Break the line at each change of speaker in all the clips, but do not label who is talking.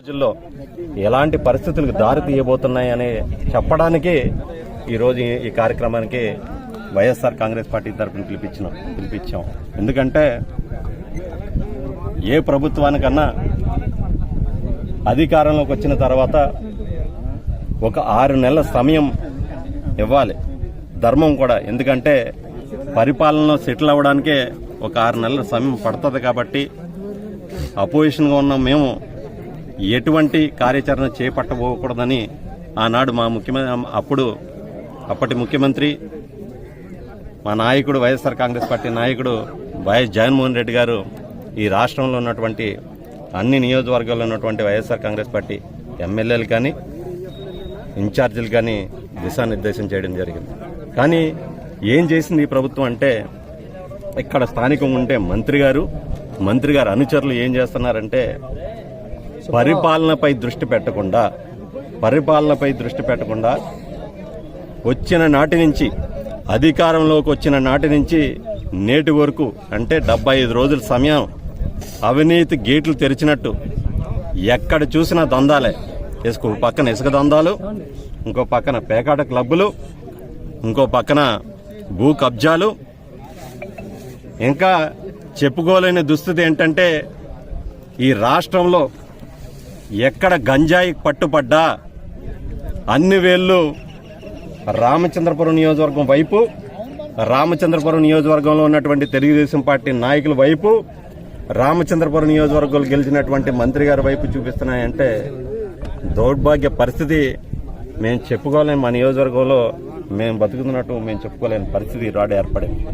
రోజుల్లో ఎలాంటి పరిస్థితులకు దారి తీయబోతున్నాయి అని చెప్పడానికి ఈరోజు ఈ- ఈ కార్యక్రమానికి వైఎస్ఆర్ కాంగ్రెస్ పార్టీ తరఫున పిలిపించినాం పిలిపించాం. ఎందుకంటే ఏ ప్రభుత్వానికన్నా అధికారంలోకి వచ్చిన తర్వాత ఒక ఆరు నెలల సమయం ఇవ్వాలి ధర్మం కూడా. ఎందుకంటే పరిపాలనలో సెటిల్ అవ్వడానికే ఒక ఆరు నెలల సమయం పడుతుంది కాబట్టి అపోజిషన్గా ఉన్న మేము. ఎటువంటి కార్యాచరణ చేపట్టబోకూడదని ఆనాడు మా ముఖ్యమంత్రి అప్పుడు అప్పటి ముఖ్యమంత్రి మా నాయకుడు వైఎస్ఆర్ కాంగ్రెస్ పార్టీ నాయకుడు వైఎస్ జగన్మోహన్ రెడ్డి గారు ఈ రాష్ట్రంలో ఉన్నటువంటి అన్ని నియోజకవర్గాల్లో ఉన్నటువంటి వైఎస్ఆర్ కాంగ్రెస్ పార్టీ ఎమ్మెల్యేలు కానీ ఇన్ఛార్జీలు కానీ దిశానిర్దేశం చేయడం జరిగింది. కానీ ఏం చేసింది ఈ ప్రభుత్వం అంటే ఇక్కడ స్థానికంగా ఉంటే మంత్రి గారు మంత్రి గారు అనుచరులు ఏం చేస్తున్నారంటే పరిపాలనపై దృష్టి పెట్టకుండా పరిపాలనపై దృష్టి పెట్టకుండా వచ్చిన నాటి నుంచి అధికారంలోకి వచ్చిన నాటి నుంచి నేటి వరకు అంటే డెబ్బై ఐదు రోజుల సమయం అవినీతి గేట్లు తెరిచినట్టు ఎక్కడ చూసినా దందాలే. ఇసుక పక్కన ఇసుక దందాలు ఇంకో పక్కన పేకాట క్లబ్బులు ఇంకో పక్కన భూ కబ్జాలు. ఇంకా చెప్పుకోలేని దుస్థితి ఏంటంటే ఈ రాష్ట్రంలో ఎక్కడ గంజాయి పట్టుపడ్డా? అన్ని వేళ్ళు రామచంద్రపురం నియోజకవర్గం వైపు రామచంద్రపురం నియోజకవర్గంలో ఉన్నటువంటి తెలుగుదేశం పార్టీ నాయకుల వైపు రామచంద్రపురం నియోజకవర్గంలో గెలిచినటువంటి మంత్రి గారి వైపు చూపిస్తున్నాయంటే దౌర్భాగ్య పరిస్థితి. మేము చెప్పుకోలేము మా నియోజకవర్గంలో మేము బతుకుతున్నట్టు మేము చెప్పుకోలేని పరిస్థితి రాడు ఏర్పడింది.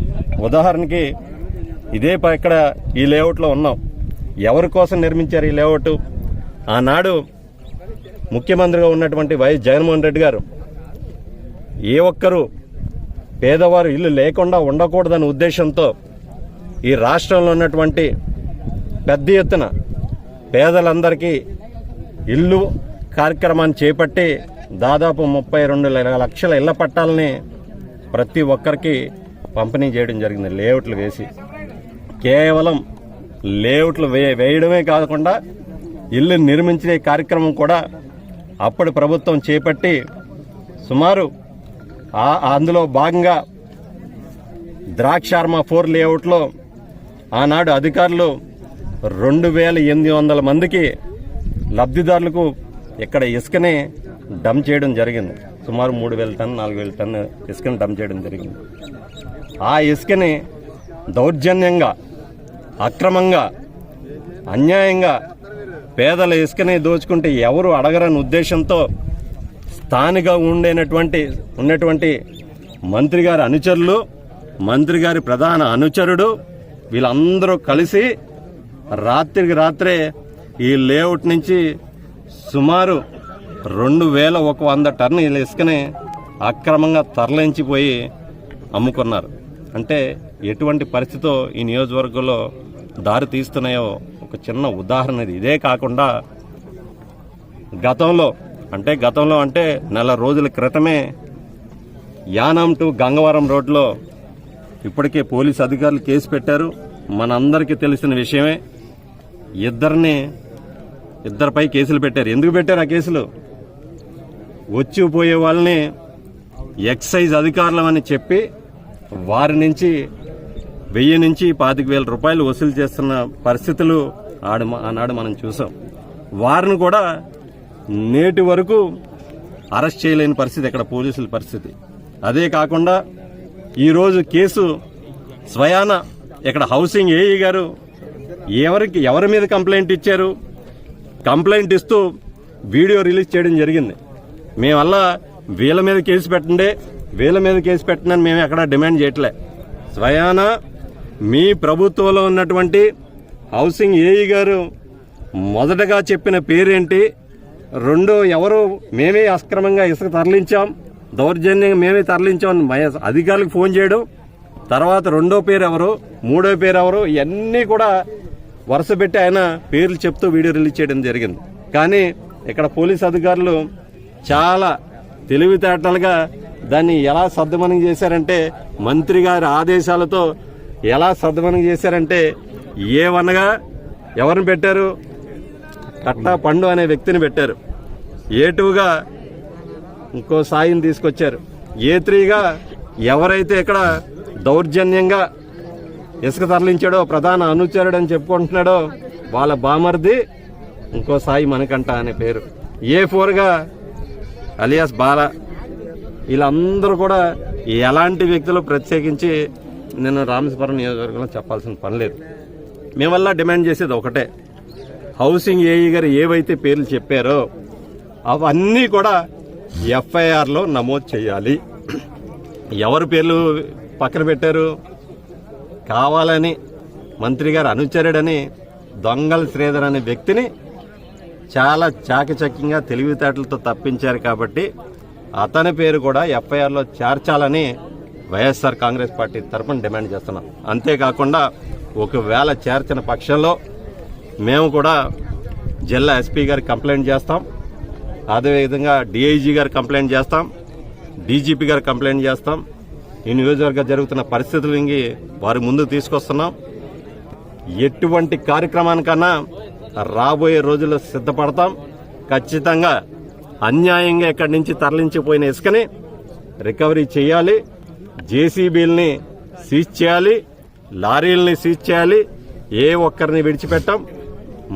ఉదాహరణకి ఇదే ప- ఇక్కడ ఈ లేఅవుట్లో ఉన్నాం. ఎవరి కోసం నిర్మించారు ఈ లేఅవుట్? ఆనాడు ముఖ్యమంత్రిగా ఉన్నటువంటి వైఎస్ జగన్మోహన్ రెడ్డి గారు ఏ ఒక్కరూ పేదవారు ఇల్లు లేకుండా ఉండకూడదనే ఉద్దేశంతో ఈ రాష్ట్రంలో ఉన్నటువంటి పెద్ద ఎత్తున పేదలందరికీ ఇల్లు కార్యక్రమాన్ని చేపట్టి దాదాపు ముప్పై రెండు లక్షల ఇళ్ళ పట్టాలని ప్రతి ఒక్కరికి పంపిణీ చేయడం జరిగింది. లేఅవుట్లు వేసి. కేవలం లేఅవుట్లు వే వేయడమే కాకుండా ఇల్లు నిర్మించే కార్యక్రమం కూడా అప్పటి ప్రభుత్వం చేపట్టి సుమారు ఆ- అందులో భాగంగా ద్రాక్షార్మ ఫోర్ లేఅవుట్లో ఆనాడు అధికారులు రెండు వేల ఎనిమిది వందల మందికి లబ్ధిదారులకు ఇక్కడ ఇసుకని డంప్ చేయడం జరిగింది. సుమారు మూడు వేల టన్ నాలుగు వేల టన్ ఇసుకని డంప్ చేయడం జరిగింది. ఆ ఇసుకని దౌర్జన్యంగా అక్రమంగా అన్యాయంగా పేదల ఇసుకని దోచుకుంటే ఎవరు అడగరని ఉద్దేశంతో స్థానిక ఉండేనటువంటి ఉన్నటువంటి మంత్రి గారి అనుచరులు మంత్రి గారి ప్రధాన అనుచరుడు వీళ్ళందరూ కలిసి రాత్రికి రాత్రే ఈ లేఅవుట్ నుంచి సుమారు రెండు వేల ఒక వంద టర్న్ ఇసుకని అక్రమంగా తరలించిపోయి అమ్ముకున్నారు. అంటే ఎటువంటి పరిస్థితితో ఈ నియోజకవర్గంలో దారి తీస్తున్నాయో ఒక చిన్న ఉదాహరణ ఇది. ఇదే కాకుండా గతంలో అంటే గతంలో అంటే నెల రోజుల క్రితమే యానాం టు గంగవరం రోడ్లో ఇప్పటికే పోలీసు అధికారులు కేసు పెట్టారు. మనందరికీ తెలిసిన విషయమే ఇద్దరిని ఇద్దరిపై కేసులు పెట్టారు. ఎందుకు పెట్టారు ఆ కేసులు? వచ్చి పోయే వాళ్ళని ఎక్సైజ్ అధికారులమని చెప్పి వారి నుంచి వెయ్యి నుంచి పాతిక వేల రూపాయలు వసూలు చేస్తున్న పరిస్థితులు ఆడు ఆనాడు మనం చూసాం. వారిని కూడా నేటి వరకు అరెస్ట్ చేయలేని పరిస్థితి ఇక్కడ పోలీసుల పరిస్థితి. అదే కాకుండా ఈరోజు కేసు స్వయాన ఇక్కడ హౌసింగ్ ఏఈ గారు ఎవరికి ఎవరి మీద కంప్లైంట్ ఇచ్చారు? కంప్లైంట్ ఇస్తూ వీడియో రిలీజ్ చేయడం జరిగింది. మేమల్లా వీళ్ళ మీద కేసు పెట్టండి వీళ్ళ మీద కేసు పెట్టండి మేము ఎక్కడ డిమాండ్ చేయట్లే. స్వయానా మీ ప్రభుత్వంలో ఉన్నటువంటి హౌసింగ్ ఏఈ గారు మొదటగా చెప్పిన పేరేంటి? రెండు ఎవరు? మేమే అక్రమంగా ఇసుక తరలించాం. దౌర్జన్యంగా మేమే తరలించాం. అధికారులకు ఫోన్ చేయడం. తర్వాత రెండో పేరు ఎవరు? మూడో పేరు ఎవరు? ఇవన్నీ కూడా వరుస పెట్టి ఆయన పేర్లు చెప్తూ వీడియో రిలీజ్ చేయడం జరిగింది. కానీ ఇక్కడ పోలీస్ అధికారులు చాలా తెలివితేటలుగా దాన్ని ఎలా సర్దుమనం చేశారంటే మంత్రి గారి ఆదేశాలతో ఎలా సర్దుమణం చేశారంటే ఏవనగా ఎవరిని పెట్టారు? కట్టా పండు అనే వ్యక్తిని పెట్టారు. ఏ టూగా ఇంకో సాయిని తీసుకొచ్చారు. ఏ త్రీగా ఎవరైతే ఇక్కడ దౌర్జన్యంగా ఇసుక తరలించాడో ప్రధాన అనుచరుడు అని చెప్పుకుంటున్నాడో వాళ్ళ బామర్ది ఇంకో సాయి మనకంట అనే పేరు. ఏ ఫోర్గా అలియాస్ బాల వీళ్ళందరూ కూడా ఎలాంటి వ్యక్తులు ప్రత్యేకించి నేను రామేశ్వరం నియోజకవర్గంలో చెప్పాల్సిన పని లేదు. వల్ల డిమాండ్ చేసేది ఒకటే. హౌసింగ్ ఏఈ గారు ఏవైతే పేర్లు చెప్పారో అవన్నీ కూడా ఎఫ్ఐఆర్లో నమోదు చేయాలి. ఎవరు పేర్లు పక్కన పెట్టారు? కావాలని మంత్రి గారు అనుచరుడని దొంగల శ్రీధర్ అనే వ్యక్తిని చాలా చాకచక్యంగా తెలివితేటలతో తప్పించారు కాబట్టి అతని పేరు కూడా ఎఫ్ఐఆర్లో చేర్చాలని వైఎస్ఆర్ కాంగ్రెస్ పార్టీ తరఫున డిమాండ్ చేస్తున్నాం. అంతేకాకుండా ఒకవేళ చేర్చిన పక్షంలో మేము కూడా జిల్లా ఎస్పీ గారికి కంప్లైంట్ చేస్తాం. అదేవిధంగా డిఐజీ గారు కంప్లైంట్ చేస్తాం. డీజీపీ గారు కంప్లైంట్ చేస్తాం. ఈ నియోజకవర్గ జరుగుతున్న పరిస్థితులకి వారి ముందు తీసుకొస్తున్నాం. ఎటువంటి కార్యక్రమానికన్నా రాబోయే రోజుల్లో సిద్ధపడతాం. ఖచ్చితంగా అన్యాయంగా ఇక్కడి నుంచి తరలించిపోయిన ఇసుకని రికవరీ చేయాలి. జేసీబీల్ని సీజ్ చేయాలి లారీల్ని సీజ్ చేయాలి ఏ ఒక్కరిని విడిచిపెట్టాం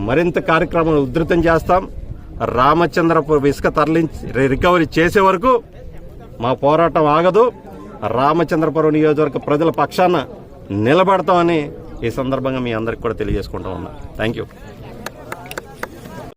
మరింత కార్యక్రమాలు ఉధృతం చేస్తాం రామచంద్రపురం ఇసుక తరలించి రికవరీ చేసే వరకు మా పోరాటం ఆగదు రామచంద్రపురం నియోజకవర్గ ప్రజల పక్షాన నిలబడతామని ఈ సందర్భంగా మీ అందరికి కూడా తెలియజేసుకుంటా ఉన్నా. Thank you.